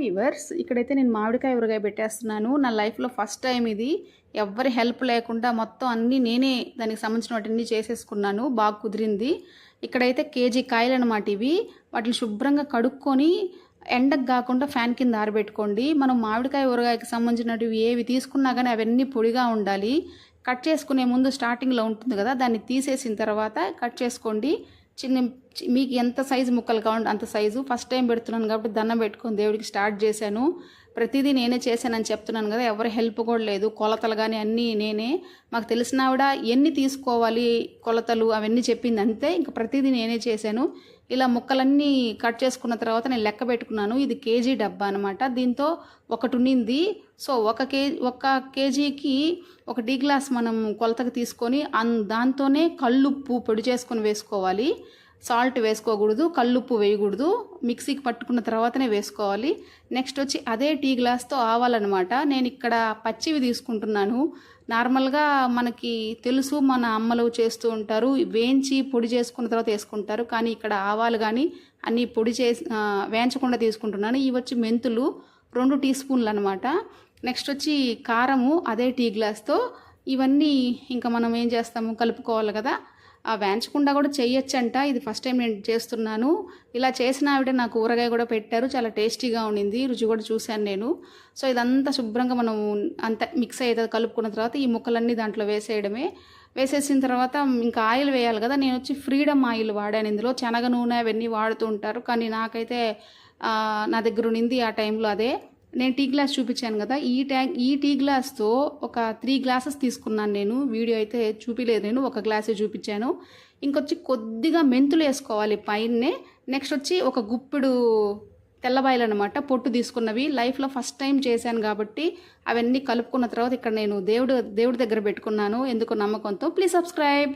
Weavers ఇక్కడైతే నేను మామిడికాయ ఊరగాయ పెట్టేస్తున్నాను. నా లైఫ్లో ఫస్ట్ టైం ఇది. ఎవ్వరి హెల్ప్ లేకుండా మొత్తం అన్నీ నేనే దానికి సంబంధించినవన్నీ చేసేసుకున్నాను. బాగా కుదిరింది. ఇక్కడైతే కేజీ కాయలు అనమాట ఇవి. వాటిని శుభ్రంగా కడుక్కొని ఎండకు కాకుండా ఫ్యాన్ కింద ఆరబెట్టుకోండి. మనం మామిడికాయ ఊరగాయకి సంబంధించినవి ఏవి తీసుకున్నా కానీ అవన్నీ పొడిగా ఉండాలి. కట్ చేసుకునే ముందు స్టార్టింగ్లో ఉంటుంది కదా దాన్ని తీసేసిన తర్వాత కట్ చేసుకోండి. చిన్న చి- మీకు ఎంత సైజు ముక్కలు కావాలంటే అంత సైజు. ఫస్ట్ టైం పెడుతున్నాను కాబట్టి దండం పెట్టుకొని దేవుడికి స్టార్ట్ చేశాను. ప్రతిదీ నేనే చేశానని చెప్తున్నాను కదా ఎవరి హెల్ప్ కూడా లేదు. కొలతలు కానీ అన్నీ నేనే. మాకు తెలిసిన ఆవిడ ఎన్ని తీసుకోవాలి కొలతలు అవన్నీ చెప్పింది అంతే. ఇంకా ప్రతిదీ నేనే చేశాను. ఇలా ముక్కలన్నీ కట్ చేసుకున్న తర్వాత నేను లెక్క పెట్టుకున్నాను. ఇది కేజీ డబ్బా అనమాట దీంతో ఒకటి ఉండింది సో ఒక కే ఒక కేజీకి ఒక టీ గ్లాస్ మనం కొలతకు తీసుకొని అన్ దాంతోనే కళ్ళుప్పు పొడి చేసుకొని వేసుకోవాలి. సాల్ట్ వేసుకోకూడదు కల్లుప్పు వేయకూడదు. మిక్సీకి పట్టుకున్న తర్వాతనే వేసుకోవాలి. నెక్స్ట్ వచ్చి అదే టీ గ్లాస్తో ఆవాలన్నమాట. నేను ఇక్కడ పచ్చివి తీసుకుంటున్నాను. నార్మల్గా మనకి తెలుసు మన అమ్మలు చేస్తూ ఉంటారు. వేయించి పొడి చేసుకున్న తర్వాత వేసుకుంటారు. కానీ ఇక్కడ ఆవాలు కానీ అన్నీ పొడి చేసి వేయించకుండా తీసుకుంటున్నాను. ఇవి వచ్చి మెంతులు రెండు టీ స్పూన్లు అనమాట నెక్స్ట్ వచ్చి కారము అదే టీ గ్లాస్తో. ఇవన్నీ ఇంకా మనం ఏం చేస్తాము? కలుపుకోవాలి కదా. ఆ వేయించకుండా కూడా చేయొచ్చంట ఇది ఫస్ట్ టైం నేను చేస్తున్నాను. ఇలా చేసిన ఆవిడ నాకు కూరగాయ కూడా పెట్టారు. చాలా టేస్టీగా ఉండింది. రుచి కూడా చూశాను నేను. సో ఇదంతా శుభ్రంగా మనం అంత మిక్స్ అవుతుంది కలుపుకున్న తర్వాత ఈ ముక్కలన్నీ దాంట్లో వేసేయడమే. వేసేసిన తర్వాత ఇంకా ఆయిల్ వేయాలి కదా. నేను వచ్చి ఫ్రీడమ్ ఆయిల్ వాడాను ఇందులో. శనగ నూనె అవన్నీ వాడుతూ ఉంటారు. కానీ నాకైతే నా దగ్గర ఉండింది ఆ టైంలో అదే. నేను టీ గ్లాస్ చూపించాను కదా ఈ ట్యాంక్ ఈ టీ గ్లాస్తో ఒక త్రీ గ్లాసెస్ తీసుకున్నాను నేను. వీడియో అయితే చూపించలేదు నేను ఒక గ్లాసే చూపించాను. ఇంకొచ్చి కొద్దిగా మెంతులు వేసుకోవాలి పైనే నెక్స్ట్ వచ్చి ఒక గుప్పిడు తెల్లబాయలు అనమాట పొట్టు తీసుకున్నవి. లైఫ్లో ఫస్ట్ టైం చేశాను కాబట్టి అవన్నీ కలుపుకున్న తర్వాత ఇక్కడ నేను దేవుడు దేవుడి దగ్గర పెట్టుకున్నాను. ఎందుకు నమ్మకంతో ప్లీజ్ సబ్స్క్రైబ్